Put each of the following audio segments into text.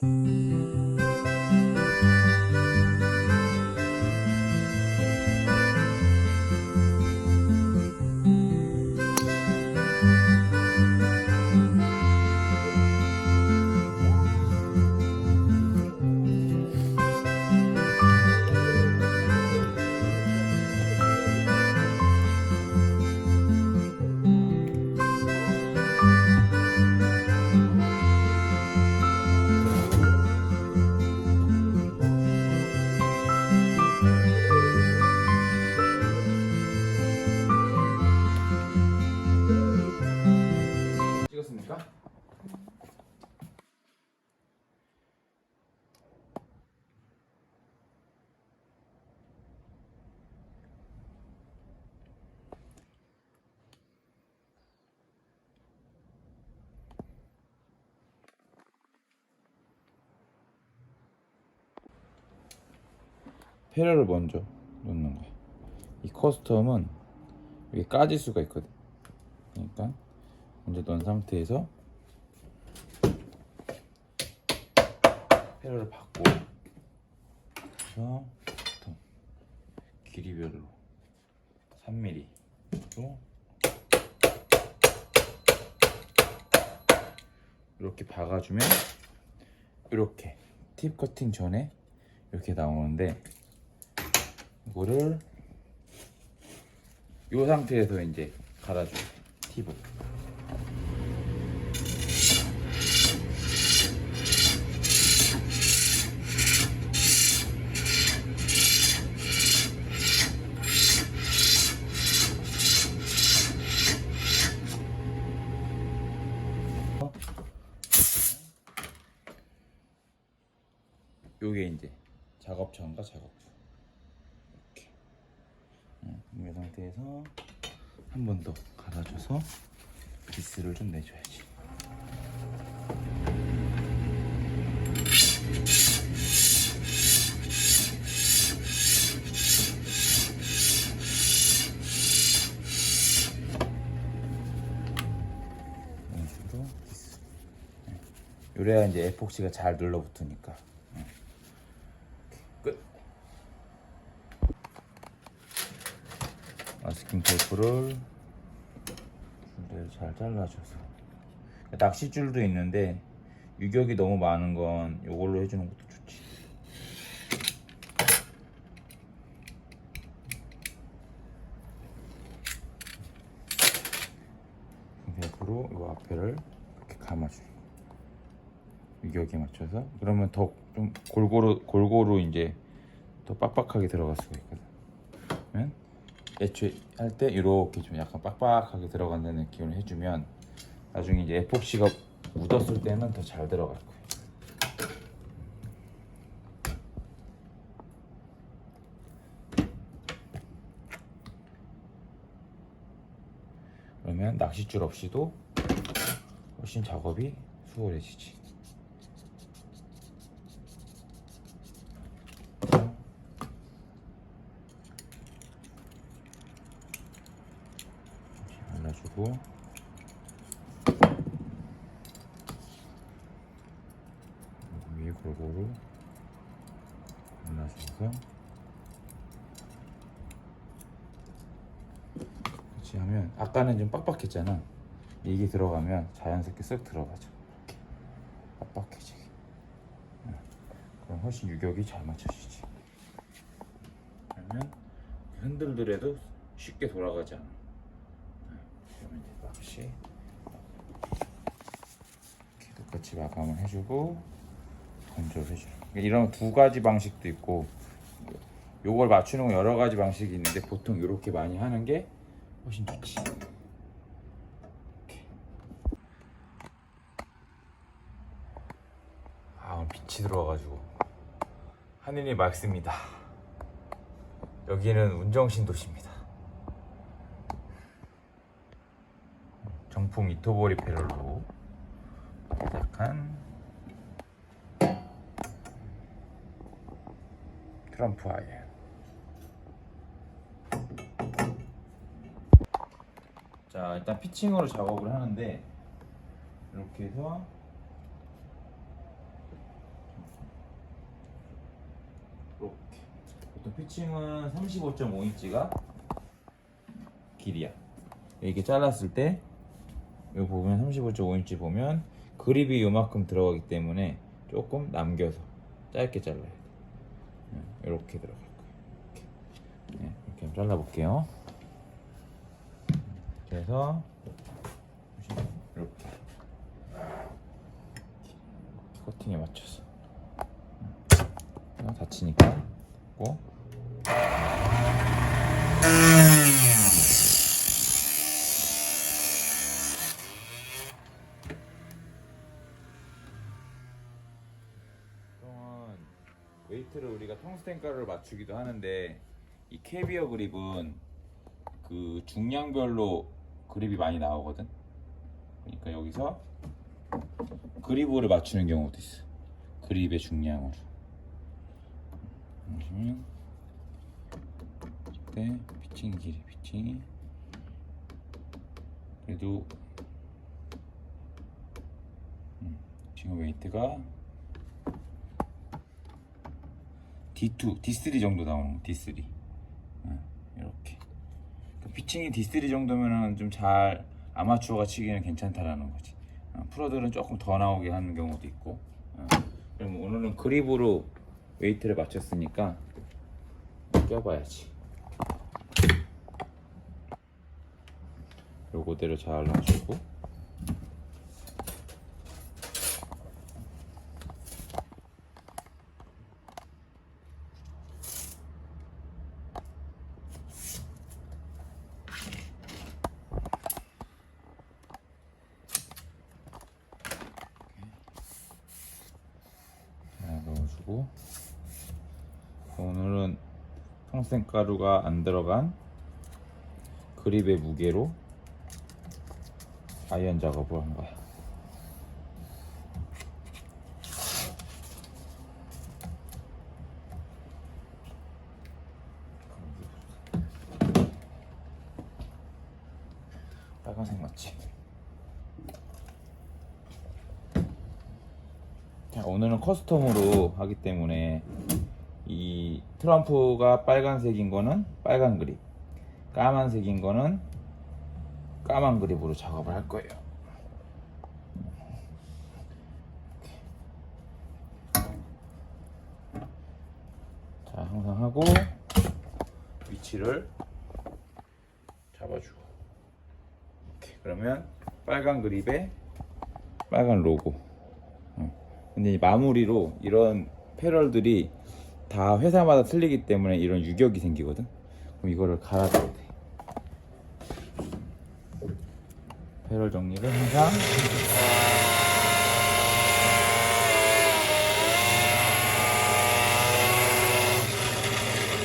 Mm-hmm. 페러를 먼저 넣는 거야. 이 커스텀은 이게 까질 수가 있거든. 그러니까 먼저 넣은 상태에서 페러를 받고 그래서 길이별로 3mm 또 이렇게 박아주면 이렇게 팁 커팅 전에 이렇게 나오는데 이거를 이 상태에서 이제 갈아줘요 팁을 요게 이제 작업처 이렇게 음, 이 상태에서 한 번 더 갈아줘서 기스를 좀 내줘야지. 기스. 네. 요래야 이제 에폭시가 잘 눌러붙으니까 마스킹 테이프를 잘 잘라줘서. 낚시줄도 있는데 유격이 너무 많은 건 이걸로 해주는 것도 좋지. 테이프로 이 앞에를 이렇게 감아줘요 유격에 맞춰서. 그러면 더 좀 골고루 골고루 이제 더 빡빡하게 들어갈 수가 있거든. 애초에 할 때 이렇게 좀 약간 빡빡하게 들어간다는 느낌을 해주면 나중에 이제 에폭시가 묻었을 때는 더 잘 들어갈 거예요. 그러면 낚싯줄 없이도 훨씬 작업이 수월해지지. 발라주고 위에 골고루 발라줘서 같이 하면 아까는 좀 빡빡했잖아. 이게 들어가면 자연스럽게 쓱 들어가죠. 이렇게. 빡빡해지게. 응. 그럼 훨씬 유격이 잘 맞춰지지. 그러면 흔들더라도 쉽게 돌아가지 않아 막시 이렇게 똑같이 마감을 해주고 건조를 해주는 이런 두 가지 방식도 있고 요걸 맞추는 건 여러 가지 방식이 있는데 보통 이렇게 많이 하는 게 훨씬 좋지. 아 빛이 들어와가지고. 하늘이 맑습니다. 여기는 운정신 도시입니다 정품 이토보리 페럴로 제작한 트럼프 아이에 자 일단 피칭으로 작업을 하는데 이렇게 해서 이렇게. 보통 피칭은 35.5인치가 길이야. 이렇게 잘랐을 때 여기 보면 35.5인치 보면 그립이 요만큼 들어가기 때문에 조금 남겨서 짧게 잘라야 돼. 이렇게 들어갈 거예요. 이렇게, 네, 이렇게 한번 잘라볼게요. 그래서 이렇게 커팅에 맞춰서 어, 다치니까 고 보통은 웨이트를 가루를 맞추기도 하는데 이 캐비어 그립은 그 중량별로 그립이 많이 나오거든. 그러니까 여기서 그립으로 맞추는 경우도 있어. 그립의 중량으로. 보시면 이때 피칭 길이 피칭이 그래도 음, 지금 웨이트가 D2, D3 정도 나오는 거, D3. 어, 이렇게. 그 피칭이 D3 정도면은 좀 잘 아마추어가 치기는 괜찮다라는 거지. 어, 프로들은 조금 더 나오게 하는 경우도 있고. 어, 그럼 오늘은 그립으로 웨이트를 맞췄으니까 껴봐야지. 요거대로. 잘 넣어주고 오늘은 평생 가루가 안 들어간 그립의 무게로 아이언 작업을 한 거야. 빨간색 맞지? 오늘은 커스텀으로 하기 때문에 이 트럼프가 빨간색인 거는 빨간 그립, 까만색인 거는 까만 그립으로 작업을 할 거예요. 자, 항상 하고 위치를 잡아주고. 이렇게. 그러면 빨간 그립에 빨간 로고. 어. 근데 이 마무리로 이런 패럴들이 다 회사마다 틀리기 때문에 이런 유격이 생기거든. 그럼 이거를 갈아줘야 돼. 패럴 정리를 항상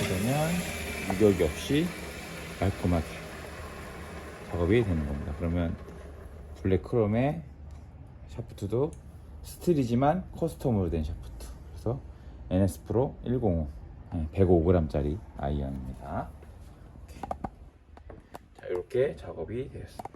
그러면 유격이 없이 깔끔하게 작업이 되는 겁니다. 그러면 블랙 크롬의 샤프트도 스틸이지만 커스텀으로 된 샤프트. 그래서 NS 프로 105 105g짜리 아이언입니다. 자 이렇게 작업이 되었습니다.